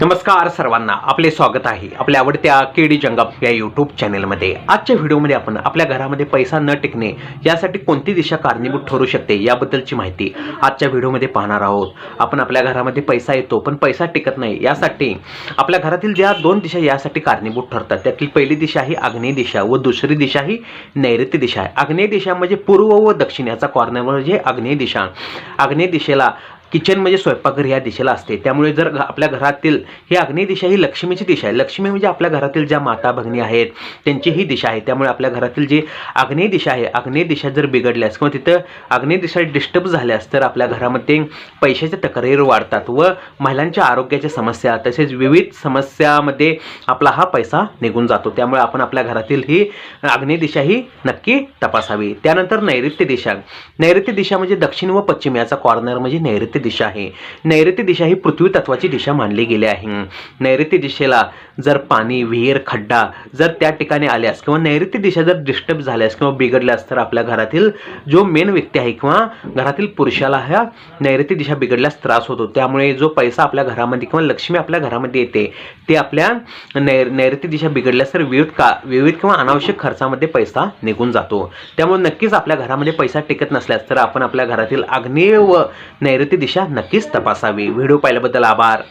नमस्कार सर्वांना आपले स्वागत आहे आपल्या आवडत्या केडी जंगम या यूट्यूब चॅनेलमध्ये आजच्या व्हिडिओमध्ये आपण आपल्या घरामध्ये पैसा न टिकणे यासाठी कोणती दिशा कारणीभूत ठरू शकते याबद्दलची माहिती आजच्या व्हिडिओमध्ये पाहणार आहोत. आपण आपल्या घरामध्ये पैसा येतो पण पैसा टिकत नाही यासाठी आपल्या घरातील ज्या दोन दिशा यासाठी कारणीभूत ठरतात त्यातील पहिली दिशा ही आग्नेय दिशा व दुसरी दिशा ही नैऋत्य दिशा आहे. आग्नेय दिशा म्हणजे पूर्व व दक्षिण याचा कॉर्नर म्हणजे आग्नेय दिशा. आग्नेय दिशेला किचन म्हणजे स्वयंपाकघर या दिशेला असते. त्यामुळे जर आपल्या घरातील ही आग्नेय दिशा ही लक्ष्मीची दिशा आहे. लक्ष्मी म्हणजे आपल्या घरातील ज्या माता भगिनी आहेत त्यांची ही दिशा आहे. त्यामुळे आपल्या घरातील जी आग्नेय दिशा आहे आग्नेय दिशा जर बिघडल्यास किंवा तिथं आग्नेय दिशा डिस्टर्ब झाल्यास तर आपल्या घरामध्ये पैशाच्या तक्रारी वाढतात व महिलांच्या आरोग्याच्या समस्या तसेच विविध समस्यामध्ये आपला हा पैसा निघून जातो. त्यामुळे आपण आपल्या घरातील ही आग्नेय दिशा ही नक्की तपासावी. त्यानंतर नैऋत्य दिशा. नैऋत्य दिशा म्हणजे दक्षिण व पश्चिम याचा कॉर्नर म्हणजे नैऋत्य नैऋत्य दिशा आहे. नैऋत्य दिशा ही पृथ्वी तत्वाची दिशा मानली गेली आहे. नैऋत्य दिशेला जर पाणी विहीर खड्डा जर त्या ठिकाणी आल्यास किंवा नैऋत्य दिशा जर डिस्टर्ब झाल्यास किंवा बिघडल्यास तर आपल्या घरातील जो मेन व्यक्ती आहे किंवा घरातील पुरुषाला ह्या नैऋत्य दिशा बिघडल्यास त्रास होतो. त्यामुळे जो पैसा आपल्या घरामध्ये किंवा लक्ष्मी आपल्या घरामध्ये येते ते आपल्या नै नैऋत्य दिशा बिघडल्यास तर विविध का विविध किंवा अनावश्यक खर्चामध्ये पैसा निघून जातो. त्यामुळे नक्कीच आपल्या घरामध्ये पैसा टिकत नसल्यास तर आपण आपल्या घरातील आग्नेय व नैऋत्य दिशा नक्कीच तपासावी. व्हिडिओ पाहिल्याबद्दल आभार.